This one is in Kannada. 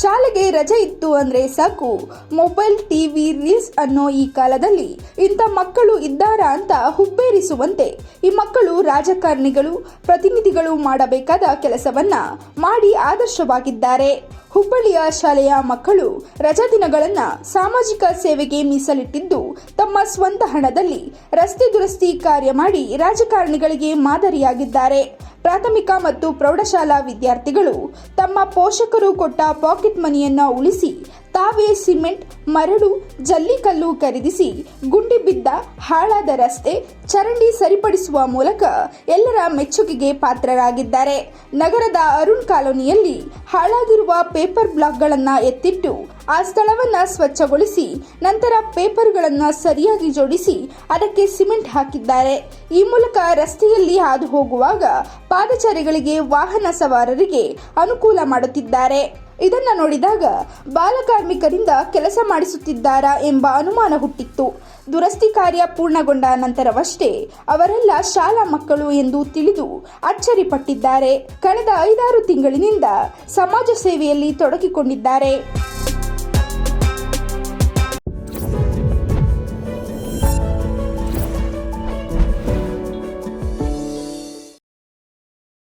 ಶಾಲೆಗೆ ರಜೆ ಇತ್ತು ಅಂದ್ರೆ ಸಾಕು. ಮೊಬೈಲ್, ಟಿವಿ, ರೀಲ್ಸ್ ಅನ್ನೋ ಈ ಕಾಲದಲ್ಲಿ ಇಂಥ ಮಕ್ಕಳು ಇದ್ದಾರಾ ಅಂತ ಹುಬ್ಬೇರಿಸುವಂತೆ ಈ ಮಕ್ಕಳು ರಾಜಕಾರಣಿಗಳು, ಪ್ರತಿನಿಧಿಗಳು ಮಾಡಬೇಕಾದ ಕೆಲಸವನ್ನ ಮಾಡಿ ಆದರ್ಶವಾಗಿದ್ದಾರೆ. ಹುಬ್ಬಳ್ಳಿಯ ಶಾಲೆಯ ಮಕ್ಕಳು ರಜಾ ದಿನಗಳನ್ನು ಸಾಮಾಜಿಕ ಸೇವೆಗೆ ಮೀಸಲಿಟ್ಟಿದ್ದು ತಮ್ಮ ಸ್ವಂತ ಹಣದಲ್ಲಿ ರಸ್ತೆ ದುರಸ್ತಿ ಕಾರ್ಯ ಮಾಡಿ ರಾಜಕಾರಣಿಗಳಿಗೆ ಮಾದರಿಯಾಗಿದ್ದಾರೆ. ಪ್ರಾಥಮಿಕ ಮತ್ತು ಪ್ರೌಢಶಾಲಾ ವಿದ್ಯಾರ್ಥಿಗಳು ತಮ್ಮ ಪೋಷಕರು ಕೊಟ್ಟ ಪಾಕೆಟ್ ಮನಿಯನ್ನು ಉಳಿಸಿ ತಾವೇ ಸಿಮೆಂಟ್, ಮರಳು, ಜಲ್ಲಿಕಲ್ಲು ಖರೀದಿಸಿ ಗುಂಡಿ ಬಿದ್ದ ಹಾಳಾದ ರಸ್ತೆ ಚರಂಡಿ ಸರಿಪಡಿಸುವ ಮೂಲಕ ಎಲ್ಲರ ಮೆಚ್ಚುಗೆಗೆ ಪಾತ್ರರಾಗಿದ್ದಾರೆ. ನಗರದ ಅರುಣ್ ಕಾಲೋನಿಯಲ್ಲಿ ಹಾಳಾಗಿರುವ ಪೇಪರ್ ಬ್ಲಾಕ್ಗಳನ್ನು ಎತ್ತಿಟ್ಟು ಆ ಸ್ಥಳವನ್ನು ಸ್ವಚ್ಛಗೊಳಿಸಿ, ನಂತರ ಪೇಪರ್ಗಳನ್ನು ಸರಿಯಾಗಿ ಜೋಡಿಸಿ ಅದಕ್ಕೆ ಸಿಮೆಂಟ್ ಹಾಕಿದ್ದಾರೆ. ಈ ಮೂಲಕ ರಸ್ತೆಯಲ್ಲಿ ಹಾದು ಹೋಗುವಾಗ ಪಾದಚಾರಿಗಳಿಗೆ ವಾಹನ ಸವಾರರಿಗೆ ಅನುಕೂಲ ಮಾಡುತ್ತಿದ್ದಾರೆ. ಇದನ್ನ ನೋಡಿದಾಗ ಬಾಲಕಾರ್ಮಿಕರಿಂದ ಕೆಲಸ ಮಾಡಿಸುತ್ತಿದ್ದಾರಾ ಎಂಬ ಅನುಮಾನ ಹುಟ್ಟಿತ್ತು. ದುರಸ್ತಿ ಕಾರ್ಯ ಪೂರ್ಣಗೊಂಡ ನಂತರವಷ್ಟೇ ಅವರೆಲ್ಲ ಶಾಲಾ ಮಕ್ಕಳು ಎಂದು ತಿಳಿದು ಅಚ್ಚರಿಪಟ್ಟಿದ್ದಾರೆ. ಕಳೆದ ಐದಾರು ತಿಂಗಳಿನಿಂದ ಸಮಾಜ ಸೇವೆಯಲ್ಲಿ ತೊಡಗಿಕೊಂಡಿದ್ದಾರೆ.